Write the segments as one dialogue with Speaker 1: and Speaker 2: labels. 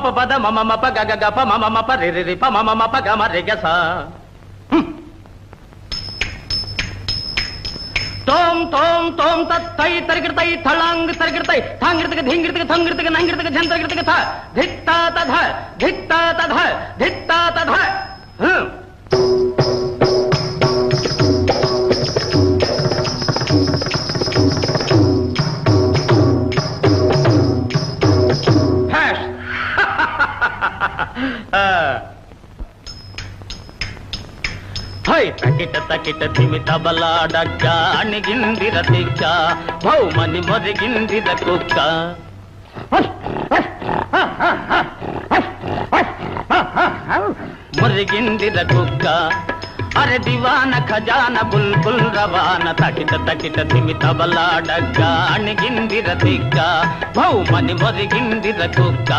Speaker 1: పప పద మమ మప గగ గప మమ మప రి రి రి ప మమ మప గమ రి గ స హ్మ్. తోం తోం తోం తత్ తై తరిగిడతై తళాంగ్ తరిగిడతై థాంగిడతక ధీంగిడతక థంగిడతక నంగిడతక ఝంతరిగిడతక థ ధిత్తా తధ ధిత్తా తధ ధిత్తా తధ తకిట తకిట తిమి తబలాడగ్గ అణిగిందిర తిక్క భౌమని మొరిగిందిర కుక్క మురిగిందిర కుక్క అరే దివాన ఖజాన బుల్బుల్ రవాన తకిట తకిట తిమి తబలాడగ్గ అణిగిందిర తిక్క భౌమని మొరిగిందిర కుక్క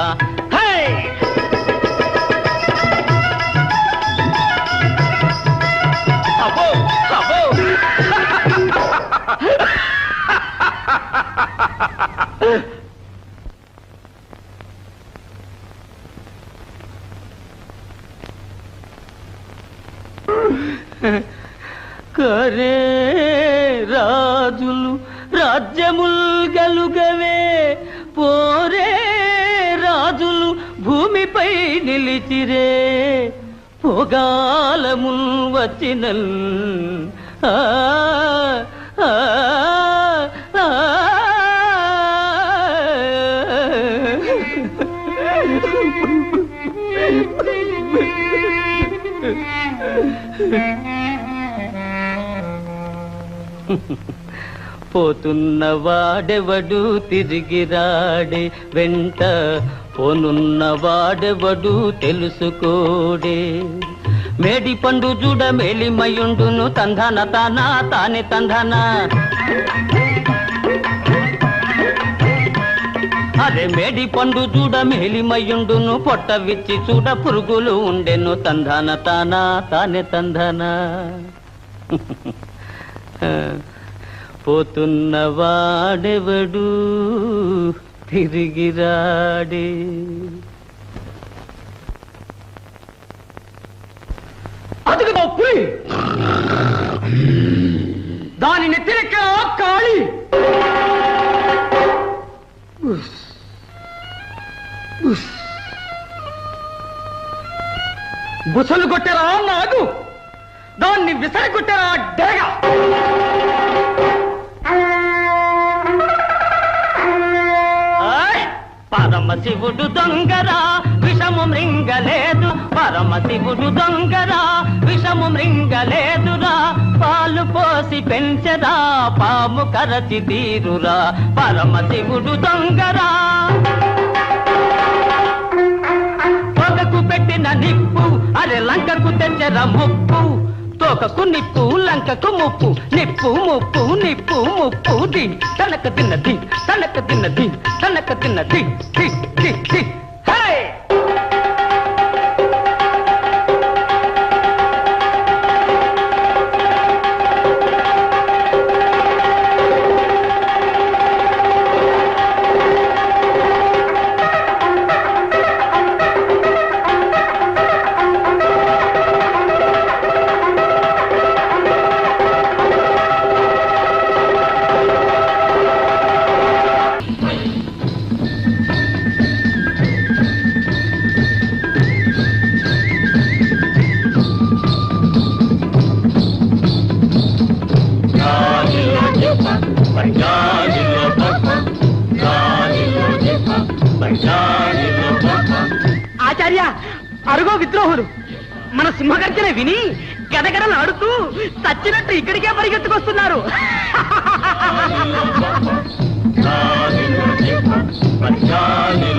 Speaker 1: కరే రాజులు రాజ్యముల్ గలుగవే. పోరే రాజులు భూమిపై నిలిచిరే. పొగాలముల్ వచ్చినల్. ఆ, పోతున్న వాడెవడు తిరిగి రాడే వెంట పోనున్న వాడెవడు తెలుసుకోడే. మేడి పండు చూడ మేలిమయుండును తంధన తానా తానే తంధన. అరే మేడి పండు చూడ మేలిమయుండును పొట్ట విచ్చి చూడ పురుగులు ఉండెను తంధన తానా తానే తంధన. పోతున్న వాడెవడు? తిరిగి రాడే. అదుగుదో పులి! దాని నెత్తిరెక్క కాళి! బుసలు కొట్టారా నాగు. దాన్ని విసరి కొట్టారా డేగ. ఆయ్! పరమశివుడు దొంగరా విషము మృంగలేదు. పరమశివుడు దొంగరా విషము మృంగలేదురా. పాలు పోసి పెంచరా పాము కరచి తీరురా. పరమశివుడు దొంగరా. లంకకు ముప్పు తోకకు నిప్పు లంకకు ముప్పు నిప్పు ముప్పు నిప్పు ముప్పు ది. తనక తిన్నది తనక తిన్నది తనక తిన్నది ది ది ది హే
Speaker 2: ఆచార్య అరుగో విద్రోహులు. మన సింహగర్జన విని గదగడలు ఆడుతూ చచ్చినట్టు ఇక్కడికే పరిగెత్తుకొస్తున్నారు.
Speaker 3: పంచాలి